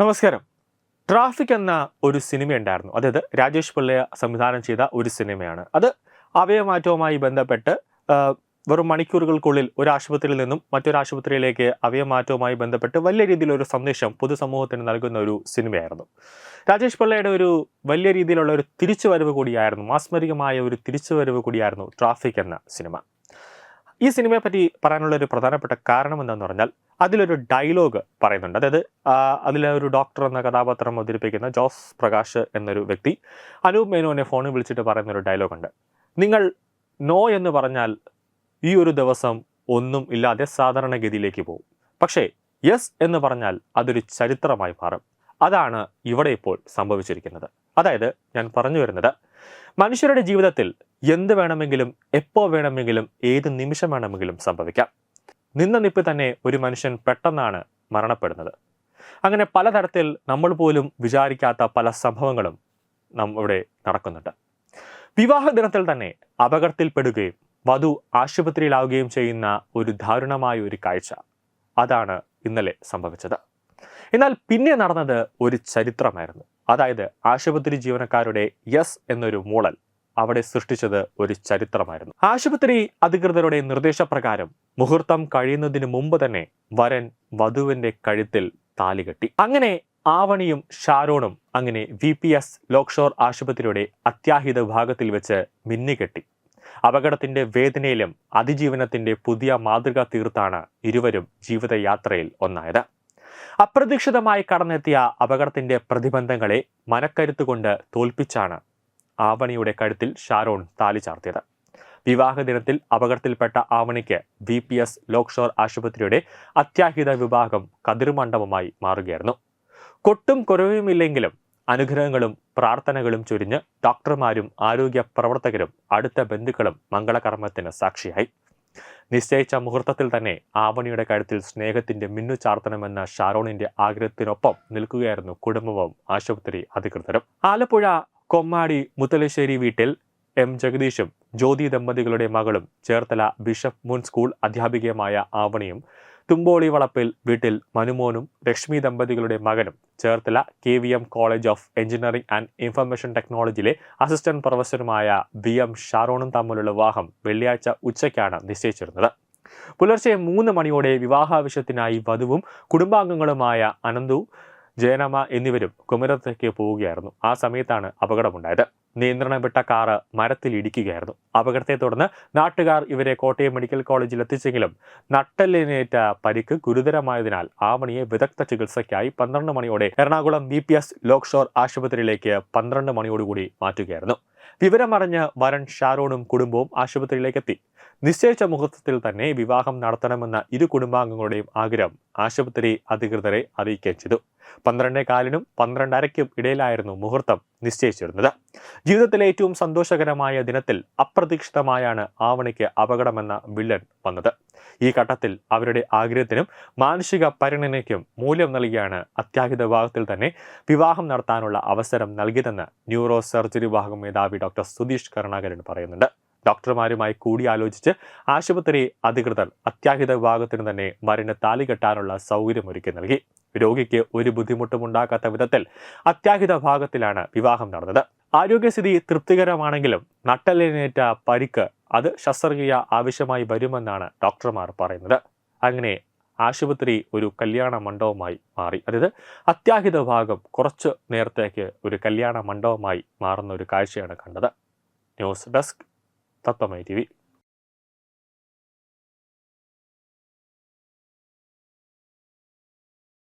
നമസ്കാരം. ട്രാഫിക് എന്ന ഒരു സിനിമ ഉണ്ടായിരുന്നു അതായത് രാജേഷ് പിള്ളയ സംവിധാനം ചെയ്ത ഒരു സിനിമയാണ്. അത് അവയമാറ്റവുമായി ബന്ധപ്പെട്ട് വെറും മണിക്കൂറുകൾക്കുള്ളിൽ ഒരു ആശുപത്രിയിൽ നിന്നും മറ്റൊരു ആശുപത്രിയിലേക്ക് അവയമാറ്റവുമായി ബന്ധപ്പെട്ട് വലിയ രീതിയിലൊരു സന്ദേശം പൊതുസമൂഹത്തിന് നൽകുന്ന ഒരു സിനിമയായിരുന്നു. രാജേഷ് പിള്ളയുടെ ഒരു വലിയ രീതിയിലുള്ള ഒരു തിരിച്ചുവരവ് കൂടിയായിരുന്നു മാസ്മരികമായ ഒരു തിരിച്ചുവരവ് കൂടിയായിരുന്നു ട്രാഫിക് എന്ന സിനിമ. ഈ സിനിമയെപ്പറ്റി പറയാനുള്ള ഒരു പ്രധാനപ്പെട്ട കാരണം എന്താണെന്ന് പറഞ്ഞാൽ അതിലൊരു ഡയലോഗ് പറയുന്നുണ്ട്. അതായത് അതിലെ ഒരു ഡോക്ടർ എന്ന കഥാപാത്രം അവതരിപ്പിക്കുന്ന ജോസ് പ്രകാശ് എന്നൊരു വ്യക്തി അനൂപ് മേനോനെ ഫോണിൽ വിളിച്ചിട്ട് പറയുന്നൊരു ഡയലോഗ് ഉണ്ട്. നിങ്ങൾ നോ എന്ന് പറഞ്ഞാൽ ഈ ഒരു ദിവസം ഒന്നും ഇല്ലാതെ സാധാരണഗതിയിലേക്ക് പോകും. പക്ഷേ യെസ് എന്ന് പറഞ്ഞാൽ അതൊരു ചരിത്രമായി മാറും. അതാണ് ഇവിടെ ഇപ്പോൾ സംഭവിച്ചിരിക്കുന്നത്. അതായത് ഞാൻ പറഞ്ഞു വരുന്നത് മനുഷ്യരുടെ ജീവിതത്തിൽ എന്ത് വേണമെങ്കിലും എപ്പോൾ വേണമെങ്കിലും ഏത് നിമിഷം വേണമെങ്കിലും സംഭവിക്കാം. നിന്ന നിപ്പ് തന്നെ ഒരു മനുഷ്യൻ പെട്ടെന്നാണ് മരണപ്പെടുന്നത്. അങ്ങനെ പലതരത്തിൽ നമ്മൾ പോലും വിചാരിക്കാത്ത പല സംഭവങ്ങളും നമ്മുടെ നടക്കുന്നുണ്ട്. വിവാഹ ദിനത്തിൽ തന്നെ അപകടത്തിൽപ്പെടുകയും വധു ആശുപത്രിയിലാവുകയും ചെയ്യുന്ന ഒരു ദാരുണമായ ഒരു കാഴ്ച അതാണ് ഇന്നലെ സംഭവിച്ചത്. എന്നാൽ പിന്നെ നടന്നത് ഒരു ചരിത്രമായിരുന്നു. അതായത് ആശുപത്രി ജീവനക്കാരുടെ യെസ് എന്നൊരു മൂളൽ അവിടെ സൃഷ്ടിച്ചത് ഒരു ചരിത്രമായിരുന്നു. ആശുപത്രി അധികൃതരുടെ നിർദ്ദേശപ്രകാരം മുഹൂർത്തം കഴിയുന്നതിന് മുമ്പ് തന്നെ വരൻ വധുവിന്റെ കഴുത്തിൽ താലി കെട്ടി. അങ്ങനെ ആവണിയും ഷാരോണും അങ്ങനെ വി പി എസ് ലോക്ഷോർ ആശുപത്രിയുടെ അത്യാഹിത വിഭാഗത്തിൽ വെച്ച് മിന്നുകെട്ടി അപകടത്തിന്റെ വേദനയിലും അതിജീവനത്തിന്റെ പുതിയ മാതൃക തീർത്താണ് ഇരുവരും ജീവിതയാത്രയിൽ ഒന്നായത്. അപ്രതീക്ഷിതമായി കടന്നെത്തിയ അപകടത്തിന്റെ പ്രതിബന്ധങ്ങളെ മനക്കരുത്തുകൊണ്ട് തോൽപ്പിച്ചാണ് ആവണിയുടെ കഴുത്തിൽ ഷാരോൺ താലി ചാർത്തിയത്. വിവാഹ ദിനത്തിൽ അപകടത്തിൽപ്പെട്ട ആവണിക്ക് വി പി എസ് ലോക്ഷോർ ആശുപത്രിയുടെ അത്യാഹിത വിഭാഗം കതിർമണ്ഡപമായി മാറുകയായിരുന്നു. കൊട്ടും കുറവുമില്ലെങ്കിലും അനുഗ്രഹങ്ങളും പ്രാർത്ഥനകളും ചൊരിഞ്ഞ് ഡോക്ടർമാരും ആരോഗ്യ പ്രവർത്തകരും അടുത്ത ബന്ധുക്കളും മംഗളകർമ്മത്തിന് സാക്ഷിയായി. നിശ്ചയിച്ച മുഹൂർത്തത്തിൽ തന്നെ ആവണിയുടെ കഴുത്തിൽ സ്നേഹത്തിന്റെ മിന്നു ചാർത്തണമെന്ന ഷാരോണിന്റെ ആഗ്രഹത്തിനൊപ്പം നിൽക്കുകയായിരുന്നു കുടുംബവും ആശുപത്രി അധികൃതരും. ആലപ്പുഴ കൊമ്മാടി മുത്തലശ്ശേരി വീട്ടിൽ എം. ജഗദീഷും ജ്യോതി ദമ്പതികളുടെ മകളും ചേർത്തല ബിഷപ്പ് മുൻ സ്കൂൾ അധ്യാപികയുമായ ആവണിയും തുമ്പോളി വളപ്പിൽ വീട്ടിൽ മനുമോനും ലക്ഷ്മി ദമ്പതികളുടെ മകനും Cherthala K V M college of engineering and information ടെക്നോളജിയിലെ assistant പ്രൊഫസറുമായ ബി എം ഷാറോണും തമ്മിലുള്ള വിവാഹം വെള്ളിയാഴ്ച ഉച്ചയ്ക്കാണ് നിശ്ചയിച്ചിരുന്നത്. പുലർച്ചെ മൂന്ന് മണിയോടെ വിവാഹാവശ്യത്തിനായി വധുവും കുടുംബാംഗങ്ങളുമായ അനന്തു ജയനമ്മ എന്നിവരും കുമരത്തേക്ക് പോവുകയായിരുന്നു. ആ സമയത്താണ് അപകടമുണ്ടായത്. നിയന്ത്രണം വിട്ട കാറ് മരത്തിൽ ഇടിക്കുകയായിരുന്നു. അപകടത്തെ തുടർന്ന് നാട്ടുകാർ ഇവരെ കോട്ടയം മെഡിക്കൽ കോളേജിൽ എത്തിച്ചെങ്കിലും നട്ടലിനേറ്റ പരിക്ക് ഗുരുതരമായതിനാൽ ആവണിയെ വിദഗ്ധ ചികിത്സയ്ക്കായി പന്ത്രണ്ട് മണിയോടെ Ernakulam B P S lakeshore ആശുപത്രിയിലേക്ക് പന്ത്രണ്ട് മണിയോടുകൂടി മാറ്റുകയായിരുന്നു. വിവരമറിഞ്ഞ് വരൺ ഷാരോണും കുടുംബവും ആശുപത്രിയിലേക്ക് എത്തി നിശ്ചയിച്ച മുഹൂർത്തത്തിൽ തന്നെ വിവാഹം നടത്തണമെന്ന ഇരു കുടുംബാംഗങ്ങളുടെയും ആഗ്രഹം ആശുപത്രി അധികൃതരെ അറിയിക്കുകയും ചെയ്തു. പന്ത്രണ്ടേ കാലിനും പന്ത്രണ്ടരയ്ക്കും ഇടയിലായിരുന്നു മുഹൂർത്തം നിശ്ചയിച്ചിരുന്നത്. ജീവിതത്തിലെ ഏറ്റവും സന്തോഷകരമായ ദിനത്തിൽ അപ്രതീക്ഷിതമായാണ് ആവണിക്ക് അപകടമെന്ന വില്ലൻ വന്നത്. ഈ ഘട്ടത്തിൽ അവരുടെ ആഗ്രഹത്തിനും മാനസിക പരിഗണനയ്ക്കും മൂല്യം നൽകിയാണ് അത്യാഹിത വിഭാഗത്തിൽ തന്നെ വിവാഹം നടത്താനുള്ള അവസരം നൽകിയതെന്ന് ന്യൂറോ സർജറി വിഭാഗം മേധാവി ഡോക്ടർ സുധീഷ് കരുണാകരൻ പറയുന്നുണ്ട്. ഡോക്ടർമാരുമായി കൂടിയാലോചിച്ച് ആശുപത്രി അധികൃതർ അത്യാഹിത വിഭാഗത്തിന് തന്നെ മരുന്ന് താലി കെട്ടാനുള്ള സൗകര്യമൊരുക്കി നൽകി. രോഗിക്ക് ഒരു ബുദ്ധിമുട്ടും ഉണ്ടാക്കാത്ത വിധത്തിൽ അത്യാഹിത ഭാഗത്തിലാണ് വിവാഹം നടന്നത്. ആരോഗ്യസ്ഥിതി തൃപ്തികരമാണെങ്കിലും നട്ടലിനേറ്റ പരിക്ക് അത് ശസ്ത്രക്രിയ ആവശ്യമായി വരുമെന്നാണ് ഡോക്ടർമാർ പറയുന്നത്. അങ്ങനെ ആശുപത്രി ഒരു കല്യാണ മണ്ഡപമായി മാറി. അതായത് അത്യാഹിത ഭാഗം കുറച്ച് നേരത്തേക്ക് ഒരു കല്യാണ മണ്ഡപമായി മാറുന്ന ഒരു കാഴ്ചയാണ് കണ്ടത്. News desk 立ったまえ TV。